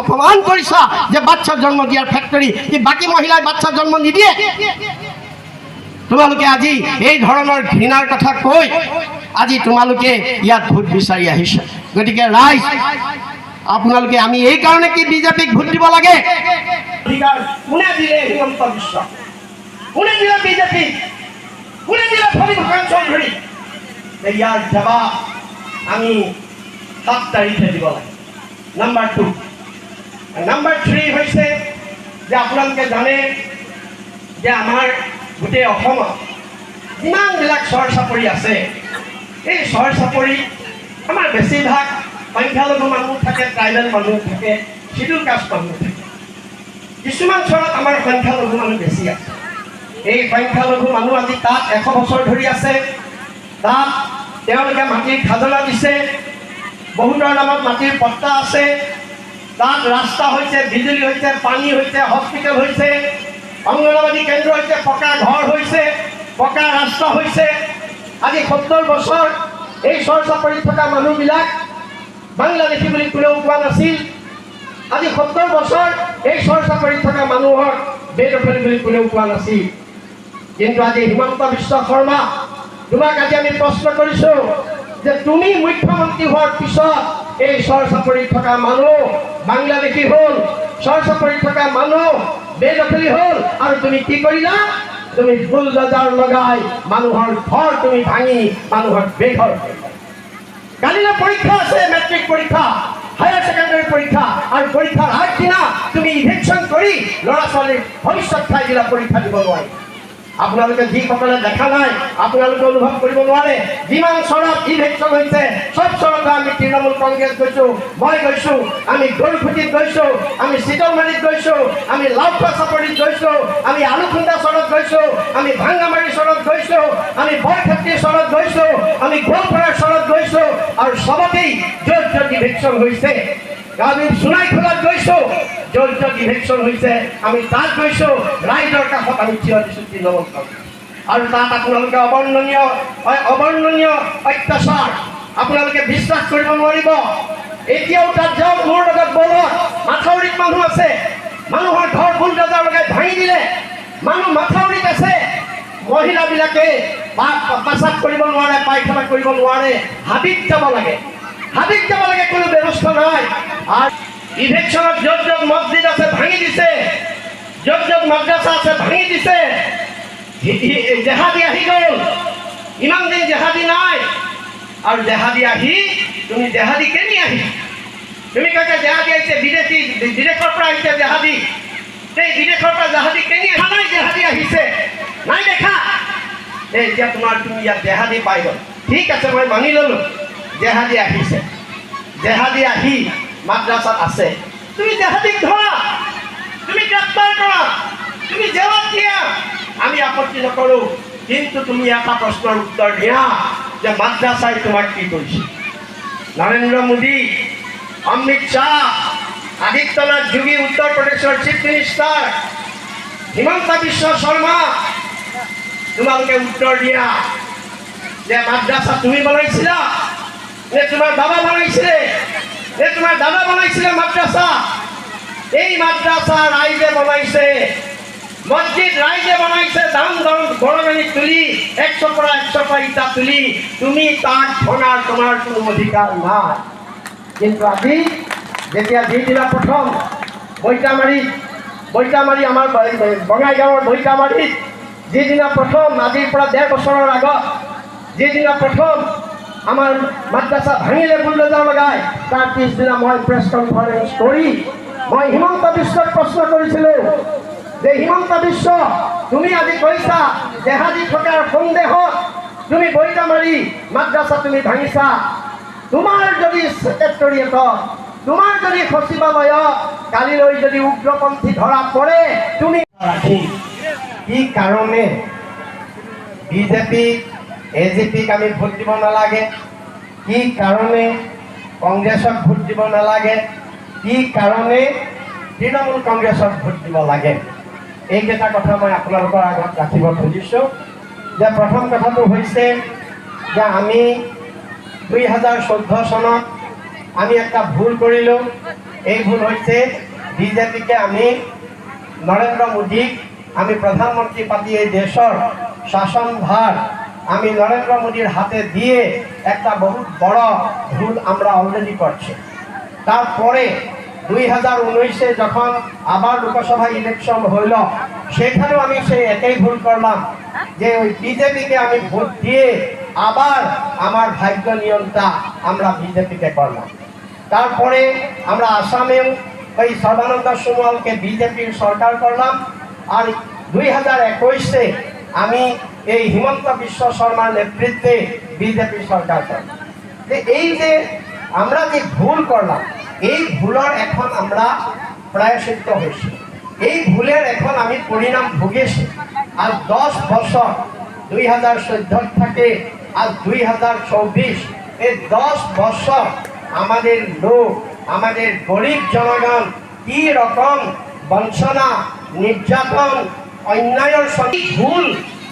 অপমান কৰিছা যে বাচ্চা জন্ম দিয়াৰ ফেক্টৰী কি বাকী মহিলাই বাচ্চা জন্ম নিদিয়ে তোমালোকে আজি এই ধৰণৰ ঘৃণাৰ কথা কৈ আজি তোমালোকে ইয়াত ভোট বিচাৰি আহিছা। গতিকে ৰাইজ, আপোনালোকে আমি এই কাৰণে কি বিজেপিক ভোট দিব লাগে? কোনে জবাব আমি সাত তাৰিখে দিব লাগে। নাম্বাৰ টু নাম্বাৰ থ্ৰী হৈছে যে আপোনালোকে জানে যে আমাৰ গোটেই অসমত যিমানবিলাক চৰ চাপৰি আছে। এই চৰ চাপৰি আমাৰ বেছিভাগ সংখ্যালঘু মানুহ থাকে ট্ৰাইবেল মানুহ থাকে চিডুল কাষ্ট মানুহ থাকে। কিছুমান চৰত আমাৰ সংখ্যালঘু মানুহ বেছি আছে। এই সংখ্যালঘু মানুহ আজি তাত এশ বছৰ ধৰি আছে। তাত তেওঁলোকে মাটিৰ খাজনা দিছে। বহুতৰ নামত মাটিৰ পট্টা আছে। তাত ৰাস্তা হৈছে বিজুলী হৈছে পানী হৈছে হস্পিটেল হৈছে অংগনবাদী কেন্দ্ৰ হৈছে পকা ঘৰ হৈছে পকা ৰাস্তা হৈছে আজি সত্তৰ বছৰ এই চৰ চাপৰিত থকা মানুহবিলাক বাংলাদেশী বুলি কোনেও কোৱা নাছিল। আজি সত্তৰ বছৰ এই চৰ চাপৰিত থকা মানুহৰ বেদখলী বুলি কোনেও কোৱা নাছিল। কিন্তু আজি হিমন্ত বিশ্ব শৰ্মা, তোমাক আজি আমি প্ৰশ্ন কৰিছোঁ যে তুমি মুখ্যমন্ত্ৰী হোৱাৰ পিছত এই চাপৰিত থকা মানুহ বাংলাদেশী হ'ল চাপৰিত থকা মানুহ বেদখলী হ'ল আৰু তুমি কি কৰিলা তুমি বুলডজাৰ লগাই মানুহৰ ঘৰ তুমি ভাঙি মানুহৰ বেঘৰ কালিলৈ পৰীক্ষা আছে মেট্ৰিক পৰীক্ষা হায়াৰ ছেকেণ্ডেৰী পৰীক্ষা আৰু পৰীক্ষাৰ আগদিনা তুমি ইভেকশ্যন কৰি ল'ৰা ছোৱালীৰ ভৱিষ্যত খাই দিলা পৰীক্ষা দিব নোৱাৰি আপোনালোকে যিসকলে দেখা নাই আপোনালোকে অনুভৱ কৰিব নোৱাৰে। যিমান চৰত ইলেকশ্যন হৈছে চব চৰতে আমি তৃণমূল কংগ্ৰেছ গৈছোঁ, মই গৈছোঁ, আমি গৰুখুটিত গৈছোঁ, আমি চিতলমাৰীত গৈছোঁ, আমি লাউখোৱা চাপৰিত গৈছোঁ, আমি আলুখুন্দা চৰত গৈছোঁ, আমি ভাংগামাৰী চৰত গৈছোঁ, আমি বৰক্ষেত্ৰী চৰত গৈছোঁ, আমি গোৱালপাৰাৰ চৰত গৈছোঁ, আৰু চবতেই য'ত য'ত ইলেকশ্যন আমি সোণাইখোলাত গৈছোঁ য'ত য'ত ইলেকশ্যন হৈছে আমি তাত গৈছোঁ ৰাইজৰ কাষত আমি দিছোঁ তৃণমূল কংগ্ৰেছ আৰু তাত আপোনালোকে অৱৰ্ণনীয় অৱৰ্ণনীয় অত্যাচাৰ আপোনালোকে বিশ্বাস কৰিব নোৱাৰিব এতিয়াও তাত যাওক মোৰ লগত বলত মাথাউৰিত মানুহ আছে। মানুহৰ ঘৰ বুলডজাৰ লগাই ভাঙি দিলে। মানুহ মাথাউৰিত আছে। মহিলাবিলাকে পেচাব কৰিব নোৱাৰে, পায়খানা কৰিব নোৱাৰে। হাবিত যাব লাগে। হাবিত যাব লাগে কোনো ব্যৱস্থা নাই। আৰু ইভেকশ্যনত য'ত য'ত মছজিদ আছে, ভাঙি দিছে। য'ত য'ত মাদ্ৰাছা আছে, ভাঙি দিছে। হি- আহি গ'ল। ইমান দিন জেহাদী নাই। আৰু জেহাদী আহি, তুমি জেহাদী কেনি আহি? তুমি কৈছা জেহাদী আহিছে বিদেশি বিদেশৰ পৰা আহিছে জেহাদী। এই বিদেশৰ পৰা জেহাদী কেনি অহা নাই জেহাদী আহিছে। নাই দেখা। এই এতিয়া তোমাৰ তুমি ইয়াত জেহাদী পাই গ'ল। ঠিক আছে, মই মানি ল'লোঁ। জেহাদী আহিছে। জেহাদী আহি মাদ্ৰাছাত আছে। তুমি জেহাদীক ধৰা। তুমি গ্ৰেপ্তাৰ কৰা। তুমি জেলত দিয়া। আমি আপত্তি নকৰোঁ। কিন্তু তুমি এটা প্ৰশ্নৰ উত্তৰ দিয়া যে মাদ্ৰাছাই তোমাক কি কৰিছে? নৰেন্দ্ৰ মোদী, অমিত শ্বাহ, আদিত্যনাথ যোগী, উত্তৰ প্ৰদেশৰ চিফ মিনিষ্টাৰ, হিমন্ত বিশ্ব শৰ্মা, তোমালোকে উত্তৰ দিয়া যে মাদ্ৰাছা তুমি বনাইছিলা। নে তোমাৰ বাবা বনাইছিলে নে তোমাৰ দাদা বনাইছিলে মাদ্ৰাছা এই মাদ্ৰাছা ৰাইজে বনাইছে মছজিদ ৰাইজে বনাইছে, দাম গৰমানি তুলি এক চপৰা এক চপৰা ইটা তুলি, তুমি তাক ভঙাৰ তোমাৰ কোনো অধিকাৰ নাই। কিন্তু আজি যেতিয়া যিদিনা প্ৰথম বৈতামাৰীত বৈতামাৰী আমাৰ বঙাইগাঁৱৰ বৈতামাৰীত, যিদিনা প্ৰথম, আজিৰ পৰা ডেৰ বছৰৰ আগত, যিদিনা প্ৰথম আমাৰ মাদ্ৰাছা ভাঙিলে বুলডজাৰ লগাই তাৰ পিছদিনা মই প্ৰেছ কনফাৰেঞ্চ কৰি মই হিমন্ত বিশ্বক প্ৰশ্ন কৰিছিলোঁ যে হিমন্ত বিশ্ব, তুমি আজি কৈছা জেহাদী থকাৰ সন্দেহত তুমি বৈতামাৰী মাদ্ৰাছা তুমি ভাঙিছা। তোমাৰ যদি ছেক্ৰেটৰিয়েটত তোমাৰ যদি সচিবালয়ত কালিলৈ যদি উগ্ৰপন্থী ধৰা পৰে, তুমি কি কাৰণে বিজেপি এ জি পিক আমি ভোট দিব নালাগে কি কাৰণে কংগ্ৰেছক ভোট দিব নালাগে কি কাৰণে তৃণমূল কংগ্ৰেছক ভোট দিব লাগে? এইকেইটা কথা মই আপোনালোকৰ আগত ৰাখিব খুজিছোঁ। যে প্ৰথম কথাটো হৈছে যে আমি দুই হাজাৰ চৈধ্য চনত আমি একটা ভুল কৰিলোঁ। এই ভুল হয়েছে বিজেপিকে আমি নরেন্দ্র মোদীক আমি প্রধানমন্ত্রী পাতি এই দেশের শাসনভার আমি নরেন্দ্র মোদীর হাতে দিয়ে একটা বহুত বড় ভুল আমরা অলরেডি করছি। তারপরে দুই হাজার উনিশে যখন আবার লোকসভা ইলেকশন হইল, সেখানেও আমি সেই একই ভুল করলাম, যে ওই বিজেপিকে আমি ভোট দিয়ে আবার আমার ভাগ্য নিয়ন্ত্রণটা আমরা বিজেপিকে করলাম। তারপরে আমরা আসামেও ওই সর্বানন্দ সোনোয়ালকে বিজেপির সরকার করলাম, আর দুই হাজার একুশে আমি এই হিমন্ত বিশ্ব শর্মার নেতৃত্বে বিজেপি সরকার যে এই যে আমরা যে ভুল করলাম, এই ভুলের এখন আমরা প্রায়শ্চিত্ত হয়েছি। এই ভুলের এখন আমি পরিণাম ভুগেছি। আর দশ বছর দুই হাজার চোদ্দ থেকে আজ দুই হাজার চব্বিশ, এই দশ বছর আমাদের লোক, আমাদের গরিব জনগণ কি রকম বঞ্চনা, নির্যাতন, অন্যায়ের সঙ্গে ভুল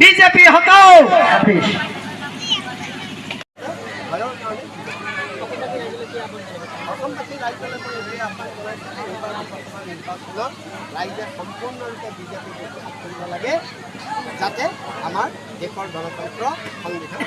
বিজেপি হটাও। অসমবাসী ৰাইজলৈ মই এই ৰাইজে সম্পূৰ্ণৰূপে বিজেপি বিশ্বাস কৰিব লাগে যাতে আমাৰ দেশৰ গণতন্ত্ৰ সংবিধান